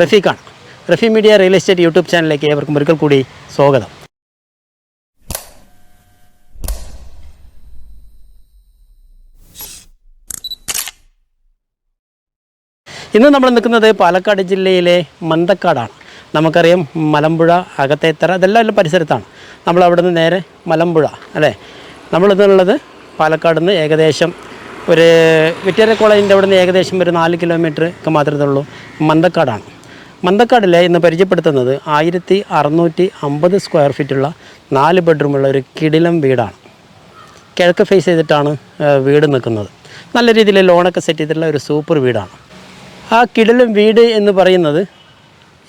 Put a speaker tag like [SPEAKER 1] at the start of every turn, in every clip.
[SPEAKER 1] റഫീഖാണ്. Rafi media real estate YouTube ചാനലിലേക്ക് ഏവർക്കും ഒരിക്കൽ കൂടി സ്വാഗതം. ഇന്ന് നമ്മൾ നിൽക്കുന്നത് പാലക്കാട് ജില്ലയിലെ മന്തക്കാടാണ്. നമുക്കറിയാം മലമ്പുഴ അകത്തേത്തറ ഇതെല്ലാം പരിസരത്താണ്. നമ്മൾ അവിടെ നിന്ന് നേരെ മലമ്പുഴ അല്ലേ? നമ്മളിന്നുള്ളത് പാലക്കാട് നിന്ന് ഏകദേശം ഒരു വിക്ടോറിയ കോളേജിന്റെ അവിടെ നിന്ന് ഏകദേശം ഒരു നാല് കിലോമീറ്റർ ഒക്കെ മാത്രമേ ഉള്ളൂ മന്തക്കാടാണ്. മന്തക്കാടിലെ ഇന്ന് പരിചയപ്പെടുത്തുന്നത് ആയിരത്തി അറുന്നൂറ്റി അമ്പത് സ്ക്വയർ ഫീറ്റുള്ള നാല് ബെഡ്റൂമുള്ള ഒരു കിടിലം വീടാണ്. കിഴക്ക് ഫേസ് ചെയ്തിട്ടാണ് വീട് നിൽക്കുന്നത്. നല്ല രീതിയിൽ ലോണൊക്കെ സെറ്റ് ചെയ്തിട്ടുള്ള ഒരു സൂപ്പർ വീടാണ്. ആ കിടിലം വീട് എന്ന് പറയുന്നത്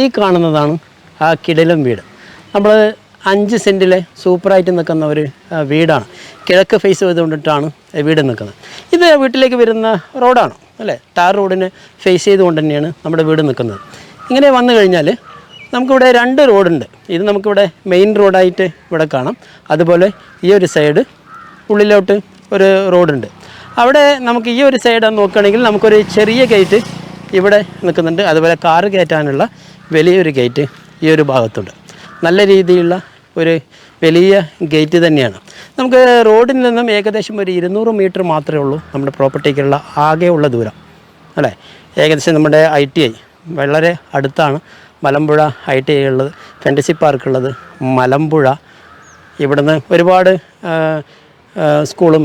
[SPEAKER 1] ഈ കാണുന്നതാണ് ആ കിടിലം വീട്. നമ്മൾ അഞ്ച് സെന്റിലെ സൂപ്പറായിട്ട് നിൽക്കുന്ന ഒരു വീടാണ്. കിഴക്ക് ഫേസ് ചെയ്തുകൊണ്ടിട്ടാണ് വീട് നിൽക്കുന്നത്. ഇത് വീട്ടിലേക്ക് വരുന്ന റോഡാണ് അല്ലേ? ടാർ റോഡിനെ ഫേസ് ചെയ്തുകൊണ്ട് തന്നെയാണ് നമ്മുടെ വീട് നിൽക്കുന്നത്. ഇങ്ങനെ വന്നു കഴിഞ്ഞാൽ നമുക്കിവിടെ രണ്ട് റോഡുണ്ട്. ഇത് നമുക്കിവിടെ മെയിൻ റോഡായിട്ട് ഇവിടെ കാണാം. അതുപോലെ ഈ ഒരു സൈഡ് ഉള്ളിലോട്ട് ഒരു റോഡുണ്ട്. അവിടെ നമുക്ക് ഈ ഒരു സൈഡ് നോക്കുകയാണെങ്കിൽ നമുക്കൊരു ചെറിയ ഗേറ്റ് ഇവിടെ നിൽക്കുന്നുണ്ട്. അതുപോലെ കാറ് കയറ്റാനുള്ള വലിയൊരു ഗേറ്റ് ഈ ഒരു ഭാഗത്തുണ്ട്. നല്ല രീതിയിലുള്ള ഒരു വലിയ ഗേറ്റ് തന്നെയാണ്. നമുക്ക് റോഡിൽ നിന്നും ഏകദേശം ഒരു ഇരുന്നൂറ് മീറ്റർ മാത്രമേ ഉള്ളൂ നമ്മുടെ പ്രോപ്പർട്ടിക്കുള്ള ആകെയുള്ള ദൂരം. അല്ലേ? ഏകദേശം നമ്മുടെ ഐ ടി ഐ വളരെ അടുത്താണ് മലമ്പുഴ ഐ ടി ഐ ഉള്ളത് ഫെന്റസി പാർക്കുള്ളത് മലമ്പുഴ. ഇവിടുന്ന് ഒരുപാട് സ്കൂളും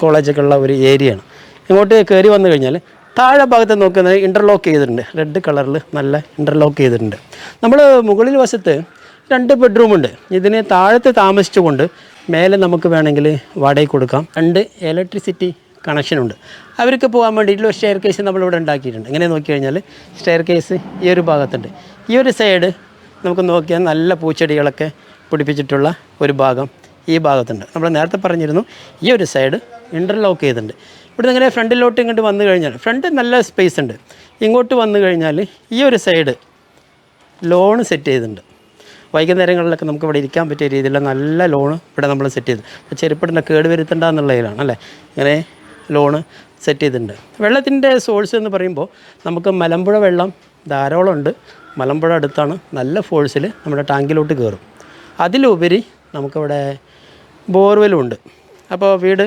[SPEAKER 1] കോളേജൊക്കെ ഉള്ള ഒരു ഏരിയയാണ്. ഇങ്ങോട്ട് കയറി വന്നു കഴിഞ്ഞാൽ താഴെ ഭാഗത്ത് നോക്കുന്നത് ഇന്റർലോക്ക് ചെയ്തിട്ടുണ്ട്. റെഡ് കളറിൽ നല്ല ഇന്റർലോക്ക് ചെയ്തിട്ടുണ്ട്. നമ്മൾ മുകളിൽ വശത്ത് രണ്ട് ബെഡ്റൂമുണ്ട് ഇതിന് താഴത്ത് താമസിച്ചുകൊണ്ട് മേലെ നമുക്ക് വേണമെങ്കിൽ വാടകയ്ക്ക് കൊടുക്കാം. രണ്ട് ഇലക്ട്രിസിറ്റി കണക്ഷനുണ്ട് അവർക്ക് പോകാൻ വേണ്ടിയിട്ടുള്ള സ്റ്റെയർ കേസ് നമ്മളിവിടെ ഉണ്ടാക്കിയിട്ടുണ്ട്. ഇങ്ങനെ നോക്കി കഴിഞ്ഞാൽ സ്റ്റെയർ കേസ് ഈ ഒരു ഭാഗത്തുണ്ട്. ഈ ഒരു സൈഡ് നമുക്ക് നോക്കിയാൽ നല്ല പൂച്ചെടികളൊക്കെ പിടിപ്പിച്ചിട്ടുള്ള ഒരു ഭാഗം ഈ ഭാഗത്തുണ്ട്. നമ്മൾ നേരത്തെ പറഞ്ഞിരുന്നു ഈ ഒരു സൈഡ് ഇന്റർലോക്ക് ചെയ്തിട്ടുണ്ട്. ഇവിടെ നിന്ന് ഇങ്ങനെ ഫ്രണ്ടിലോട്ട് ഇങ്ങോട്ട് വന്നു കഴിഞ്ഞാൽ ഫ്രണ്ട് നല്ല സ്പേസ് ഉണ്ട്. ഇങ്ങോട്ട് വന്നു കഴിഞ്ഞാൽ ഈ ഒരു സൈഡ് ലോണ് സെറ്റ് ചെയ്തിട്ടുണ്ട്. വൈകുന്നേരങ്ങളിലൊക്കെ നമുക്ക് ഇവിടെ ഇരിക്കാൻ പറ്റിയ രീതിയിലുള്ള നല്ല ലോണ് ഇവിടെ നമ്മൾ സെറ്റ് ചെയ്തു. ചെരുപ്പിടേണ്ട കേട് വരുത്തണ്ട എന്നുള്ളതിലാണ് അല്ലേ? ഇങ്ങനെ ലോണ് സെറ്റ് ചെയ്തിട്ടുണ്ട്. വെള്ളത്തിന്റെ സോഴ്സ് എന്ന് പറയുമ്പോൾ നമുക്ക് മലമ്പുഴ വെള്ളം ധാരാളം ഉണ്ട് മലമ്പുഴ അടുത്താണ് നല്ല ഫോഴ്സിൽ നമ്മുടെ ടാങ്കിലോട്ട് കയറും അതിലുപരി നമുക്കിവിടെ ബോർവെലും ഉണ്ട്. അപ്പോൾ വീട്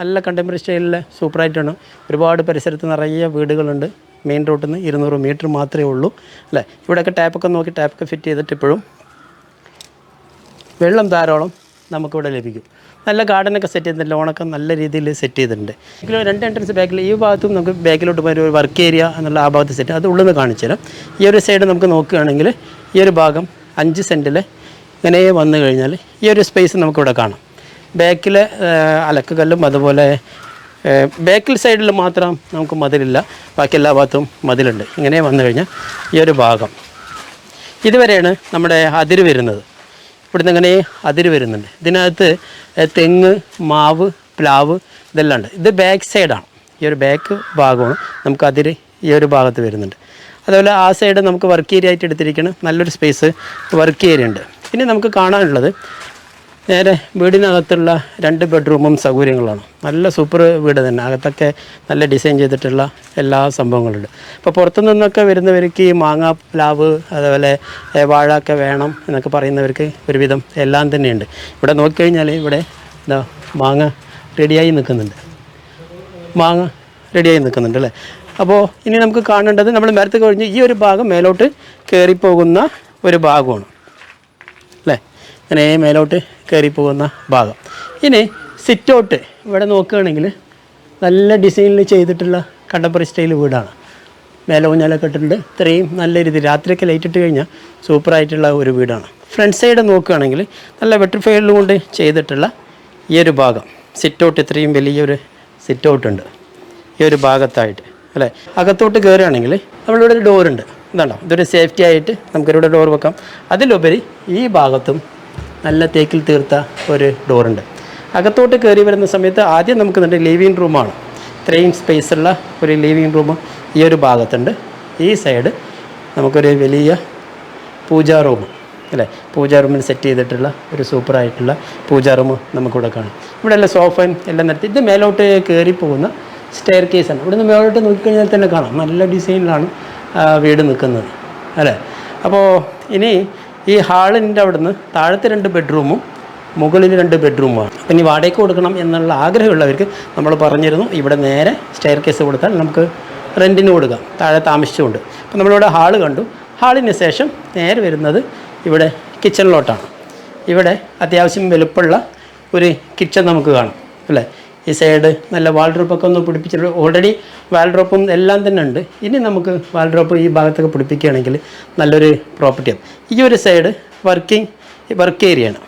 [SPEAKER 1] നല്ല കണ്ടംപററി സ്റ്റൈലിൽ സൂപ്പറായിട്ടാണ് ഒരുപാട് പരിസരത്ത് നിറയെ വീടുകളുണ്ട്. മെയിൻ റോട്ടിൽ നിന്ന് ഇരുന്നൂറ് മീറ്റർ മാത്രമേ ഉള്ളൂ. അല്ലേ? ഇവിടെയൊക്കെ ടാപ്പൊക്കെ നോക്കി ടാപ്പൊക്കെ ഫിറ്റ് ചെയ്തിട്ട് ഇപ്പോഴും വെള്ളം ധാരാളം നമുക്കിവിടെ ലഭിക്കും. നല്ല ഗാർഡനൊക്കെ സെറ്റ് ചെയ്തിട്ടുണ്ട്. ലോണൊക്കെ നല്ല രീതിയിൽ സെറ്റ് ചെയ്തിട്ടുണ്ട്. ഇതിൽ രണ്ട് എൻട്രൻസ് ബാക്കിൽ ഈ ഭാഗത്തും നമുക്ക് ബാക്കിലോട്ട് പോയി ഒരു വർക്ക് ഏരിയ എന്നുള്ള ആ ഭാഗത്ത് സെറ്റ് അത് ഉള്ളിൽ നിന്ന് കാണിച്ചു തരാം. ഈ ഒരു സൈഡ് നമുക്ക് നോക്കുകയാണെങ്കിൽ ഈ ഒരു ഭാഗം അഞ്ച് സെന്റിൽ ഇങ്ങനെ വന്നു കഴിഞ്ഞാൽ ഈ ഒരു സ്പേസ് നമുക്കിവിടെ കാണാം. ബാക്കിലെ അലക്കുകല്ലും അതുപോലെ ബാക്കിൽ സൈഡിൽ മാത്രം നമുക്ക് മതിലില്ല. ബാക്കി എല്ലാ ഭാഗത്തും മതിലുണ്ട്. ഇങ്ങനെ വന്നു കഴിഞ്ഞാൽ ഈ ഒരു ഭാഗം. ഇതുവരെയാണ് നമ്മുടെ അതിര് വരുന്നത്. ഇവിടുന്ന് ഇങ്ങനെ അതിര് വരുന്നുണ്ട്. ഇതിനകത്ത് തെങ്ങ് മാവ് പ്ലാവ് ഇതെല്ലാം ഉണ്ട് ഇത് ബാക്ക് സൈഡാണ് ഈ ഒരു ബാക്ക് ഭാഗമാണ് നമുക്ക് അതിര് ഈ ഒരു ഭാഗത്ത് വരുന്നുണ്ട്. അതുപോലെ ആ സൈഡ് നമുക്ക് വർക്ക് ഏരിയ ആയിട്ട് എടുത്തിരിക്കണം. നല്ലൊരു സ്പേസ് വർക്ക് ഏരിയ ഉണ്ട്. പിന്നെ നമുക്ക് കാണാനുള്ളത് നേരെ വീടിനകത്തുള്ള രണ്ട് ബെഡ്റൂമും സൗകര്യങ്ങളാണ് നല്ല സൂപ്പർ വീട് തന്നെ. അകത്തൊക്കെ നല്ല ഡിസൈൻ ചെയ്തിട്ടുള്ള എല്ലാ സംഭവങ്ങളുണ്ട്. ഇപ്പോൾ പുറത്തു നിന്നൊക്കെ വരുന്നവർക്ക് ഈ മാങ്ങ പ്ലാവ് അതേപോലെ വാഴ ഒക്കെ വേണം എന്നൊക്കെ പറയുന്നവർക്ക് ഒരുവിധം എല്ലാം തന്നെയുണ്ട്. ഇവിടെ നോക്കിക്കഴിഞ്ഞാൽ ഇവിടെ എന്താ മാങ്ങ റെഡിയായി നിൽക്കുന്നുണ്ട്. മാങ്ങ റെഡിയായി നിൽക്കുന്നുണ്ട് അല്ലേ? അപ്പോൾ ഇനി നമുക്ക് കാണേണ്ടത് നമ്മൾ മരത്ത് കഴിഞ്ഞ് ഈ ഒരു ഭാഗം മേലോട്ട് കയറിപ്പോകുന്ന ഒരു ഭാഗമാണ്. ഇങ്ങനെ മേലോട്ട് കയറി പോകുന്ന ഭാഗം. ഇനി സിറ്റ് ഔട്ട് ഇവിടെ നോക്കുകയാണെങ്കിൽ നല്ല ഡിസൈനിൽ ചെയ്തിട്ടുള്ള കണ്ടംപറി സ്റ്റൈൽ വീടാണ്. മേലെ ഊഞ്ഞാലൊക്കെ ഇട്ടിട്ടുണ്ട്. ഇത്രയും നല്ല രീതി രാത്രിയൊക്കെ ലൈറ്റ് ഇട്ട് കഴിഞ്ഞാൽ സൂപ്പറായിട്ടുള്ള ഒരു വീടാണ്. ഫ്രണ്ട് സൈഡ് നോക്കുകയാണെങ്കിൽ നല്ല വെട്രിഫൈഡിൽ കൊണ്ട് ചെയ്തിട്ടുള്ള ഈ ഒരു ഭാഗം. സിറ്റ് ഔട്ട് ഇത്രയും വലിയൊരു സിറ്റ് ഔട്ട് ഉണ്ട്. ഈ ഒരു ഭാഗത്തായിട്ട് അല്ലേ? അകത്തോട്ട് കയറുകയാണെങ്കിൽ നമ്മളിവിടെ ഒരു ഡോറുണ്ട് എന്താണോ ഇതൊരു സേഫ്റ്റി ആയിട്ട് നമുക്കിവിടെ ഡോർ വെക്കാം. അതിലുപരി ഈ ഭാഗത്തും നല്ല തേക്കിൽ തീർത്ത ഒരു ഡോറുണ്ട്. അകത്തോട്ട് കയറി വരുന്ന സമയത്ത് ആദ്യം നമുക്ക് നിന്റെ ലിവിങ് റൂമാണ് ഇത്രയും സ്പേസുള്ള ഒരു ലിവിങ് റൂം ഈ ഒരു ഭാഗത്തുണ്ട്. ഈ സൈഡ് നമുക്കൊരു വലിയ പൂജാ റൂം അല്ലേ? പൂജാ റൂമിന് സെറ്റ് ചെയ്തിട്ടുള്ള ഒരു സൂപ്പറായിട്ടുള്ള പൂജാ റൂം നമുക്കിവിടെ കാണാം. ഇവിടെ എല്ലാം സോഫയും എല്ലാം നിർത്തി ഇത് മേലോട്ട് കയറി പോകുന്ന സ്റ്റെയർ കേസാണ് ഇവിടെ നിന്ന് മേലോട്ട് നോക്കിക്കഴിഞ്ഞാൽ തന്നെ കാണാം. നല്ല ഡിസൈനിലാണ് വീട് നിൽക്കുന്നത്. അല്ലേ? അപ്പോൾ ഇനി ഈ ഹാളിന്റെ അവിടുന്ന് താഴത്തെ രണ്ട് ബെഡ്റൂമും മുകളിൽ രണ്ട് ബെഡ്റൂമാണ് അപ്പം ഇനി വാടകയ്ക്ക് കൊടുക്കണം എന്നുള്ള ആഗ്രഹമുള്ളവർക്ക് നമ്മൾ പറഞ്ഞിരുന്നു. ഇവിടെ നേരെ സ്റ്റെയർ കേസ് കൊടുത്താൽ നമുക്ക് റെന്റിന് കൊടുക്കാം. താഴെ താമസിച്ചുകൊണ്ട്. അപ്പം നമ്മളിവിടെ ഹാൾ കണ്ടു. ഹാളിന് ശേഷം നേരെ വരുന്നത് ഇവിടെ കിച്ചണിലോട്ടാണ് ഇവിടെ അത്യാവശ്യം വലുപ്പമുള്ള ഒരു കിച്ചൺ നമുക്ക് കാണാം. അല്ലേ? ഈ സൈഡ് നല്ല വാൾ ഡ്രോപ്പൊക്കെ ഒന്ന് പിടിപ്പിച്ചിട്ട് ഓൾറെഡി വാൾ ഡ്രോപ്പും എല്ലാം തന്നെ ഉണ്ട്. ഇനി നമുക്ക് വാൾ ഡ്രോപ്പ് ഈ ഭാഗത്തൊക്കെ പിടിപ്പിക്കുകയാണെങ്കിൽ നല്ലൊരു പ്രോപ്പർട്ടിയാണ് ഈ ഒരു സൈഡ് വർക്കിംഗ് വർക്ക് ഏരിയയാണ്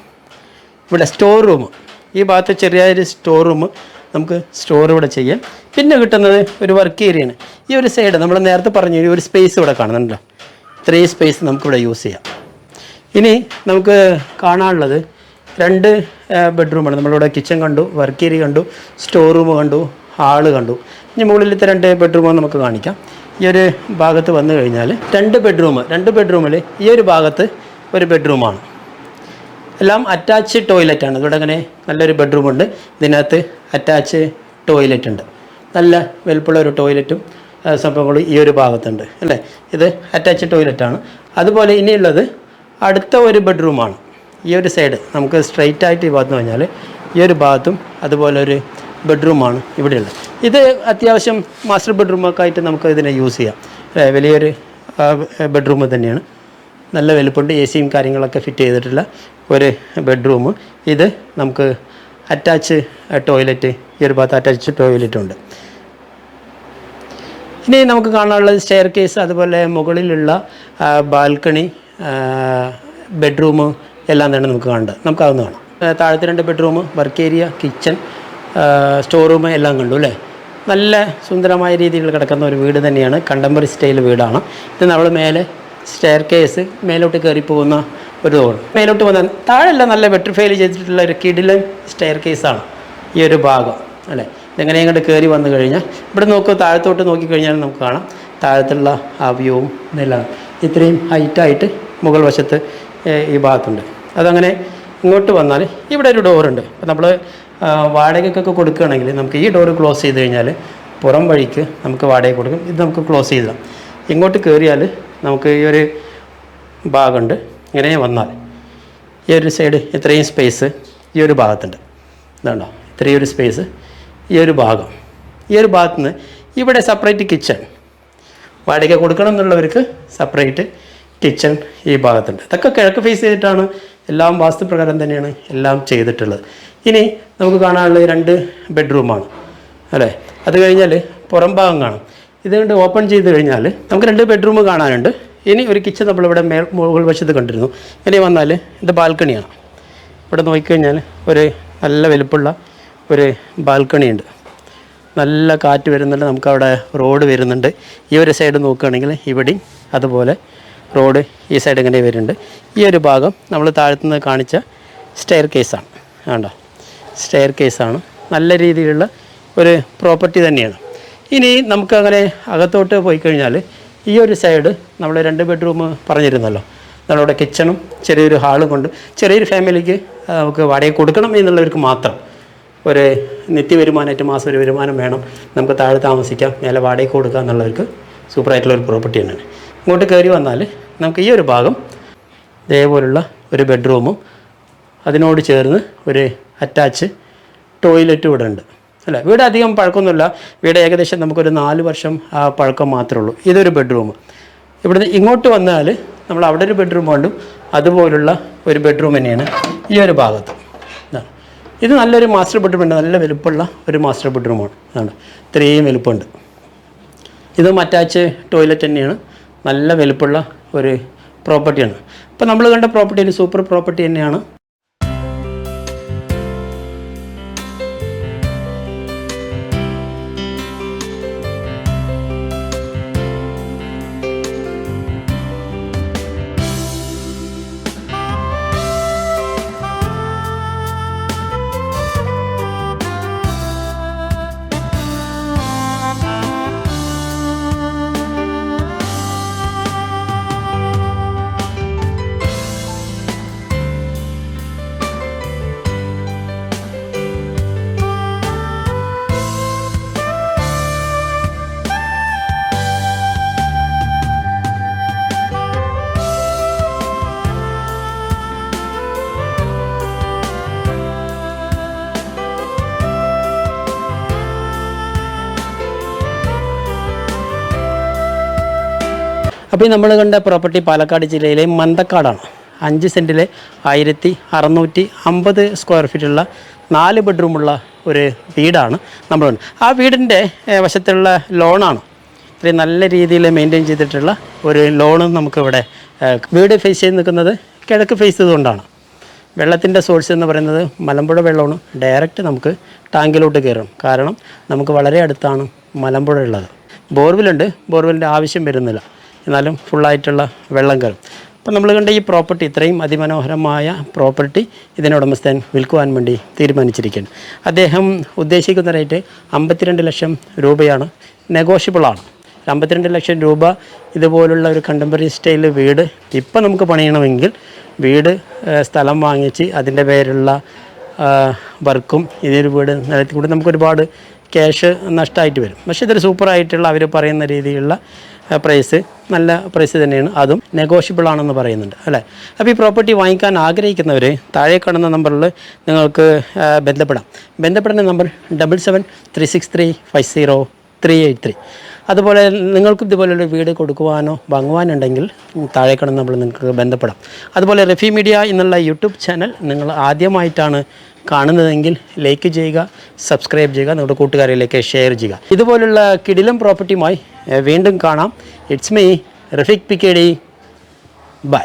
[SPEAKER 1] ഇവിടെ സ്റ്റോർ റൂം ഈ ഭാഗത്ത് ചെറിയൊരു സ്റ്റോർ റൂം നമുക്ക് സ്റ്റോർ ഇവിടെ ചെയ്യാം. പിന്നെ കിട്ടുന്നത് ഒരു വർക്ക് ഏരിയയാണ് ഈ ഒരു സൈഡ് നമ്മൾ നേരത്തെ പറഞ്ഞു ഒരു സ്പേസ് ഇവിടെ കാണുന്നുണ്ടല്ലോ. ഇത്രയും സ്പേസ് നമുക്കിവിടെ യൂസ് ചെയ്യാം. ഇനി നമുക്ക് കാണാനുള്ളത് രണ്ട് ബെഡ്റൂമാണ് നമ്മളിവിടെ കിച്ചൺ കണ്ടു വർക്ക് ഏരിയ കണ്ടു സ്റ്റോർ റൂം കണ്ടു ഹാൾ കണ്ടു. ഇനി മുകളിലത്തെ രണ്ട് ബെഡ്റൂം നമുക്ക് കാണിക്കാം. ഈ ഒരു ഭാഗത്ത് വന്നു കഴിഞ്ഞാൽ രണ്ട് ബെഡ്റൂം രണ്ട് ബെഡ്റൂമിൽ ഈ ഒരു ഭാഗത്ത് ഒരു ബെഡ്റൂമാണ് എല്ലാം അറ്റാച്ച് ടോയ്ലറ്റ് ആണ്. ഇവിടെ അങ്ങനെ നല്ലൊരു ബെഡ്റൂം ഉണ്ട്. ഇതിനകത്ത് അറ്റാച്ച് ടോയ്ലറ്റ് ഉണ്ട്. നല്ല വലുപ്പമുള്ള ഒരു ടോയ്ലറ്റും സംഭവങ്ങളും ഈ ഒരു ഭാഗത്തുണ്ട്. അല്ലേ? ഇത് അറ്റാച്ച് ടോയ്ലറ്റ് ആണ്. അതുപോലെ ഇനിയുള്ളത് അടുത്ത ഒരു ബെഡ്റൂമാണ് ഈ ഒരു സൈഡ് നമുക്ക് സ്ട്രെയിറ്റ് ആയിട്ട് ഈ ഭാഗത്ത് കഴിഞ്ഞാൽ ഈ ഒരു ഭാഗത്തും അതുപോലെ ഒരു ബെഡ്റൂമാണ് ഇവിടെയുള്ളത്. ഇത് അത്യാവശ്യം മാസ്റ്റർ ബെഡ്റൂമൊക്കെ ആയിട്ട് നമുക്ക് ഇതിനെ യൂസ് ചെയ്യാം. വലിയൊരു ബെഡ്റൂം തന്നെയാണ്. നല്ല വലുപ്പമുണ്ട് എ സിയും കാര്യങ്ങളൊക്കെ ഫിറ്റ് ചെയ്തിട്ടുള്ള ഒരു ബെഡ്റൂം ഇത് നമുക്ക് അറ്റാച്ച് ടോയ്ലറ്റ് ഈ ഒരു ഭാഗത്ത് അറ്റാച്ച് ടോയ്ലറ്റ് ഉണ്ട്. ഇനി നമുക്ക് കാണാനുള്ളത് സ്റ്റെയർ കേസ് അതുപോലെ മുകളിലുള്ള ബാൽക്കണി ബെഡ്റൂം എല്ലാം തന്നെ നമുക്ക് കാണേണ്ടത് നമുക്ക് അതൊന്ന് കാണാം. താഴത്തെ രണ്ട് bedroom work area kitchen store room എല്ലാം കണ്ടു അല്ലേ? നല്ല സുന്ദരമായ രീതിയിൽ കിടക്കുന്ന ഒരു വീട് തന്നെയാണ്. കണ്ടംപററി സ്റ്റൈൽ വീടാണ്. ഇത് നമ്മൾ മേലെ സ്റ്റെയർ കേസ് മേലോട്ട് കയറി പോകുന്ന ഒരു തോട് മേലോട്ട് വന്നാൽ താഴെല്ലാം നല്ല വെട്രിഫൈൽ ചെയ്തിട്ടുള്ള ഒരു കിടിലൻ സ്റ്റെയർ കേസാണ് ഈ ഒരു ഭാഗം അല്ലേ? ഇതെങ്ങനെ ഇങ്ങോട്ട് കയറി വന്നു കഴിഞ്ഞാൽ ഇവിടെ നോക്കുക താഴത്തോട്ട് നോക്കിക്കഴിഞ്ഞാൽ നമുക്ക് കാണാം. താഴത്തുള്ള ആ വ്യൂവും ഇതെല്ലാം ഇത്രയും ഹൈറ്റായിട്ട് മുകൾ വശത്ത് ഈ ഭാഗത്തുണ്ട്. അതങ്ങനെ ഇങ്ങോട്ട് വന്നാൽ ഇവിടെ ഒരു ഡോറുണ്ട് അപ്പോൾ നമ്മൾ വാടകയ്ക്കൊക്കെ കൊടുക്കുകയാണെങ്കിൽ നമുക്ക് ഈ ഡോറ് ക്ലോസ് ചെയ്ത് കഴിഞ്ഞാൽ പുറം വഴിക്ക് നമുക്ക് വാടക കൊടുക്കും. ഇത് നമുക്ക് ക്ലോസ് ചെയ്താം ഇങ്ങോട്ട് കയറിയാൽ നമുക്ക് ഈ ഒരു ഭാഗമുണ്ട്. ഇങ്ങനെ വന്നാൽ ഈ ഒരു സൈഡ് ഇത്രയും സ്പേസ് ഈ ഒരു ഭാഗത്തുണ്ട്. ഇതാണ്ടോ? ഇത്രയും ഒരു സ്പേസ് ഈ ഒരു ഭാഗം. ഈ ഒരു ഭാഗത്തുനിന്ന് ഇവിടെ സെപ്പറേറ്റ് കിച്ചൺ വാടക കൊടുക്കണം എന്നുള്ളവർക്ക് സെപ്പറേറ്റ് കിച്ചൺ ഈ ഭാഗത്തുണ്ട്. ഇതൊക്കെ കിഴക്ക് ഫേസ് ചെയ്തിട്ടാണ് എല്ലാം വാസ്തുപ്രകാരം തന്നെയാണ് എല്ലാം ചെയ്തിട്ടുള്ളത്. ഇനി നമുക്ക് കാണാനുള്ളത് രണ്ട് ബെഡ്റൂമാണ് അല്ലേ? അത് കഴിഞ്ഞാൽ പുറം ഭാഗം കാണും. ഇതുകൊണ്ട് ഓപ്പൺ ചെയ്ത് കഴിഞ്ഞാൽ നമുക്ക് രണ്ട് ബെഡ്റൂം കാണാനുണ്ട്. ഇനി ഒരു കിച്ചൺ നമ്മളിവിടെ മേൽ മുകൾ വശത്ത് കണ്ടിരുന്നു. ഇനി വന്നാൽ ഇത് ബാൽക്കണിയാണ് ഇവിടെ നോക്കിക്കഴിഞ്ഞാൽ ഒരു നല്ല വലുപ്പമുള്ള ഒരു ബാൽക്കണി ഉണ്ട്. നല്ല കാറ്റ് വരുന്നുണ്ട്. നമുക്കവിടെ റോഡ് വരുന്നുണ്ട്. ഈ ഒരു സൈഡ് നോക്കുകയാണെങ്കിൽ ഇവിടെയും അതുപോലെ റോഡ് ഈ സൈഡ് ഇങ്ങനെ വരുന്നുണ്ട്. ഈ ഒരു ഭാഗം നമ്മൾ താഴത്തുനിന്ന് കാണിച്ച സ്റ്റെയർ കേസാണ് വേണ്ട സ്റ്റെയർ കേസാണ് നല്ല രീതിയിലുള്ള ഒരു പ്രോപ്പർട്ടി തന്നെയാണ്. ഇനി നമുക്കങ്ങനെ അകത്തോട്ട് പോയി കഴിഞ്ഞാൽ ഈ ഒരു സൈഡ് നമ്മൾ രണ്ട് ബെഡ്റൂം പറഞ്ഞിരുന്നല്ലോ. നമ്മളവിടെ കിച്ചണും ചെറിയൊരു ഹാളും കൊണ്ട് ചെറിയൊരു ഫാമിലിക്ക് നമുക്ക് വാടക കൊടുക്കണം എന്നുള്ളവർക്ക് മാത്രം ഒരു നിത്യ വരുമാനമായിട്ട് മാസം ഒരു വരുമാനം വേണം. നമുക്ക് താഴെ താമസിക്കാം മേലെ വാടക കൊടുക്കുക എന്നുള്ളവർക്ക് സൂപ്പറായിട്ടുള്ള ഒരു പ്രോപ്പർട്ടി തന്നെയാണ്. ഇങ്ങോട്ട് കയറി വന്നാൽ നമുക്ക് ഈ ഒരു ഭാഗം ഇതേപോലുള്ള ഒരു ബെഡ്റൂമും അതിനോട് ചേർന്ന് ഒരു അറ്റാച്ച് ടോയ്ലറ്റ് ഇവിടെ ഉണ്ട്. അല്ല? വീട് അധികം പഴക്കമൊന്നുമില്ല. വീട് ഏകദേശം നമുക്കൊരു നാല് വർഷം പഴക്കം മാത്രമേ ഉള്ളൂ. ഇതൊരു ബെഡ്റൂം. ഇവിടുന്ന് ഇങ്ങോട്ട് വന്നാൽ നമ്മൾ അവിടെ ഒരു ബെഡ്റൂം വേണ്ടും അതുപോലുള്ള ഒരു ബെഡ്റൂം തന്നെയാണ് ഈ ഒരു ഭാഗത്ത്. ഇത്. നല്ലൊരു മാസ്റ്റർ ബെഡ്റൂം ഉണ്ട്. നല്ല വലുപ്പമുള്ള ഒരു മാസ്റ്റർ ബെഡ്റൂമാണ്. അതാണ് ഇത്രയും വലുപ്പമുണ്ട്. ഇതും അറ്റാച്ച് ടോയ്ലറ്റ് തന്നെയാണ്. നല്ല വലുപ്പമുള്ള ഒരു പ്രോപ്പർട്ടിയാണ്. അപ്പോൾ നമ്മൾ കണ്ട പ്രോപ്പർട്ടി ഒരു സൂപ്പർ പ്രോപ്പർട്ടി തന്നെയാണ്. അപ്പോൾ നമ്മൾ കണ്ട പ്രോപ്പർട്ടി പാലക്കാട് ജില്ലയിലെ മന്തക്കാടാണ്. അഞ്ച് സെന്റിലെ ആയിരത്തി അറുന്നൂറ്റി അമ്പത് സ്ക്വയർ ഫീറ്റുള്ള നാല് ബെഡ്റൂമുള്ള ഒരു വീടാണ് നമ്മൾ. ആ വീടിന്റെ വശത്തുള്ള ലോണാണ് ഇത്രയും നല്ല രീതിയിൽ മെയിന്റെയിൻ ചെയ്തിട്ടുള്ള ഒരു ലോണ് നമുക്കിവിടെ വീട് ഫേസ് ചെയ്ത് നിൽക്കുന്നത് കിഴക്ക് ഫേസ് ചെയ്തുകൊണ്ടാണ്. വെള്ളത്തിന്റെ സോഴ്സ് എന്ന് പറയുന്നത് മലമ്പുഴ വെള്ളമാണ്. ഡയറക്റ്റ് നമുക്ക് ടാങ്കിലോട്ട് കയറും. കാരണം നമുക്ക് വളരെ അടുത്താണ് മലമ്പുഴ ഉള്ളത്. ബോർവെല്ലുണ്ട് ബോർവെല്ലിന്റെ ആവശ്യം വരുന്നില്ല. എന്നാലും ഫുള്ളായിട്ടുള്ള വെള്ളം കയറും അപ്പോൾ നമ്മൾ കണ്ട ഈ പ്രോപ്പർട്ടി ഇത്രയും അതിമനോഹരമായ പ്രോപ്പർട്ടി ഇതിനെ ഉടമസ്ഥൻ വിൽക്കുവാൻ വേണ്ടി തീരുമാനിച്ചിരിക്കുന്നു അദ്ദേഹം ഉദ്ദേശിക്കുന്ന റേറ്റ് അമ്പത്തിരണ്ട് ലക്ഷം രൂപയാണ് നെഗോഷ്യബിളാണ് അമ്പത്തിരണ്ട് ലക്ഷം രൂപ ഇതുപോലുള്ള ഒരു കണ്ടംപററി സ്റ്റൈൽ വീട് ഇപ്പം നമുക്ക് പണിയണമെങ്കിൽ വീട് സ്ഥലം വാങ്ങിച്ച് അതിന്റെ പേരുള്ള വർക്കും ഇതൊരു വീട് നിലത്തിൽ കൂടി നമുക്ക് ഒരുപാട് ക്യാഷ് നഷ്ടമായിട്ട് വരും. പക്ഷേ ഇതൊരു സൂപ്പറായിട്ടുള്ള അവർ പറയുന്ന രീതിയിലുള്ള പ്രൈസ് നല്ല പ്രൈസ് തന്നെയാണ്. അതും നെഗോഷ്യബിൾ ആണെന്ന് പറയുന്നുണ്ട്. അല്ലേ? അപ്പോൾ ഈ പ്രോപ്പർട്ടി വാങ്ങിക്കാൻ ആഗ്രഹിക്കുന്നവർ താഴെ കാണുന്ന നമ്പറിൽ നിങ്ങൾക്ക് ബന്ധപ്പെടാം. ബന്ധപ്പെടുന്ന number double seven three six three five zero three eight three അതുപോലെ നിങ്ങൾക്കും ഇതുപോലെയുള്ള വീട് കൊടുക്കുവാനോ വാങ്ങുവാനുണ്ടെങ്കിൽ താഴെ കാണുന്ന നമ്മൾ നിങ്ങൾക്ക് ബന്ധപ്പെടാം. അതുപോലെ റെഫി മീഡിയ എന്നുള്ള യൂട്യൂബ് ചാനൽ നിങ്ങൾ ആദ്യമായിട്ടാണ് കാണുന്നതെങ്കിൽ ലൈക്ക് ചെയ്യുക സബ്സ്ക്രൈബ് ചെയ്യുക നിങ്ങളുടെ കൂട്ടുകാരിലേക്ക് ഷെയർ ചെയ്യുക. ഇതുപോലുള്ള കിടിലം പ്രോപ്പർട്ടിയുമായി വീണ്ടും കാണാം. It's me Rafeeq പിക്കേഡി by